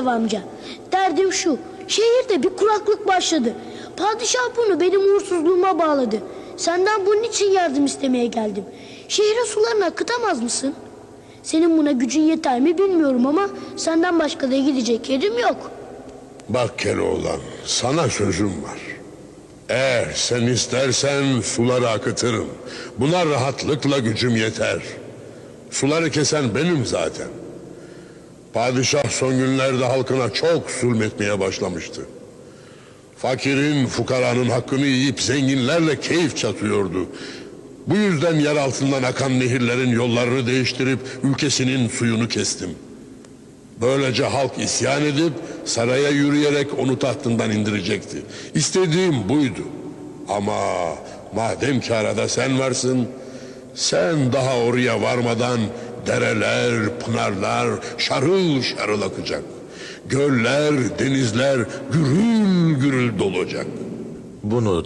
dev amca. Derdim şu. Şehirde bir kuraklık başladı. Padişah bunu benim uğursuzluğuma bağladı. Senden bunun için yardım istemeye geldim. Şehre sularını akıtamaz mısın? Senin buna gücün yeter mi bilmiyorum ama senden başka da gidecek yerim yok. Bak Keloğlan, sana sözüm var. Eğer sen istersen suları akıtırım. Buna rahatlıkla gücüm yeter. Suları kesen benim zaten. Padişah son günlerde halkına çok zulmetmeye başlamıştı. Fakirin, fukaranın hakkını yiyip zenginlerle keyif çatıyordu. Bu yüzden yer altından akan nehirlerin yollarını değiştirip ülkesinin suyunu kestim. Böylece halk isyan edip saraya yürüyerek onu tahtından indirecekti. İstediğim buydu. Ama madem ki arada sen varsın, sen daha oraya varmadan dereler, pınarlar şarıl şarıl akacak. Göller, denizler gürül gürül dolacak. Bunu